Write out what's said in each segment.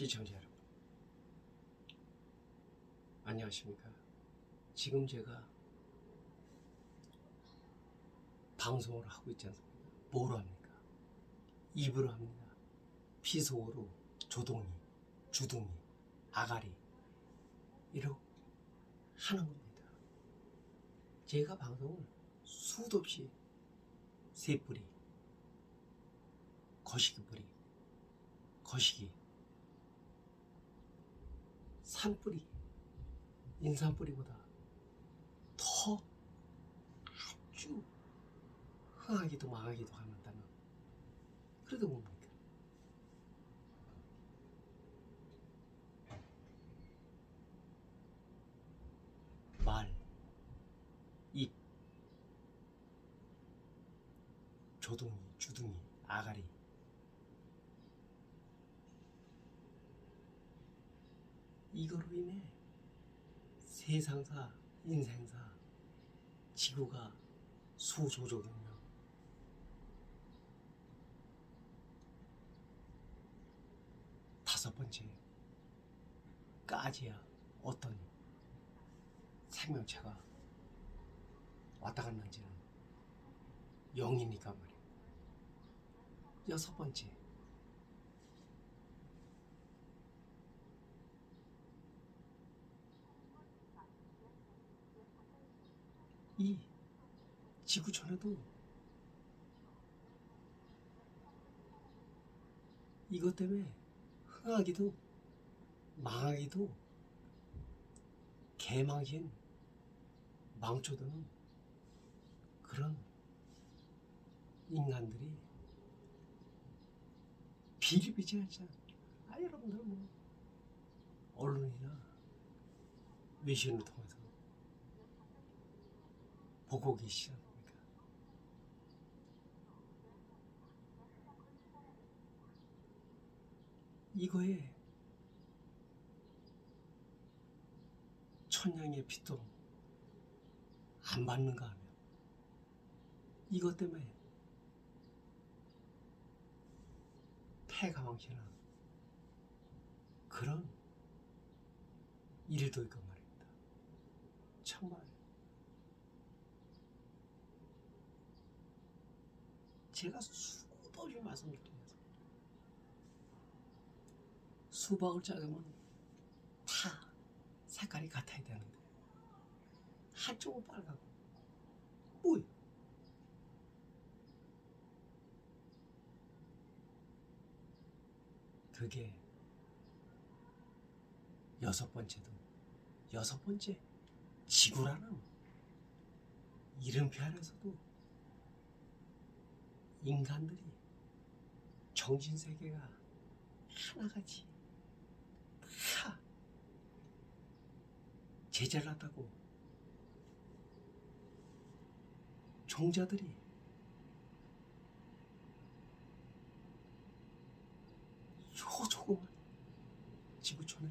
시청자 여러분 안녕하십니까. 지금 제가 방송을 하고 있지 않습니까? 뭐로 합니까? 입으로 합니다. 피속으로 조동이 주둥이 아가리 이렇게 하는 겁니다. 제가 방송을 수도 없이 새뿌리 거시기 뿌리 거시기 산뿌리. 인산뿌리보다 더 아주 흥하기도 망하기도 한다는 그래도 뭡니까? 말, 입, 조둥이, 주둥이, 아가리 이거로 인해 세상사, 인생사, 지구가 수조조되며 다섯 번째 까지야 어떤 생명체가 왔다 갔는지는 영이니까 말이야. 여섯 번째 이 지구촌에도 이것 때문에 흥하기도 망하기도 개망신 망쳐드는 그런 인간들이 비리비리하지 않아. 아 여러분들 뭐 언론이나 외신을 통해서 보고 않습니까? 이거에 천냥의 빛도 안 받는가 하면 이것 때문에 폐가 망치는 그런 일도 있고 말입니다. 정말 제가 수도 없이 말씀드리면서 수박을 짜으면 다 색깔이 같아야 되는데. 한쪽은 빨갛고. 뭐야 그게 여섯 번째도 여섯 번째 지구라는 이름표 안에서도 인간들이 정신세계가 하나같이 다 제재를 하다고 종자들이 요 조그만 지구촌에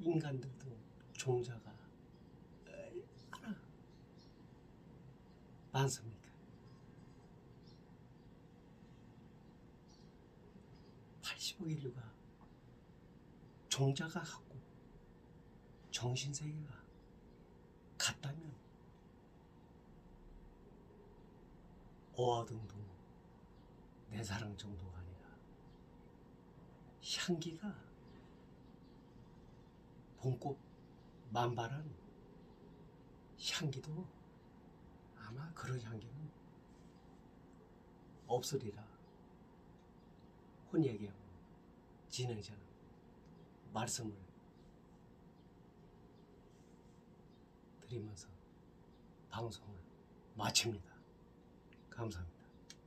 인간들도 종자가 얼마나 많습니까? 80억 인류가 종자가 같고 정신세계가 같다면 어와등도 내 사랑 정도가 아니라 향기가 봄꽃 만발한 향기도 아마 그런 향기는 없으리라 혼얘기하고 진행자는 말씀을 드리면서 방송을 마칩니다. 감사합니다.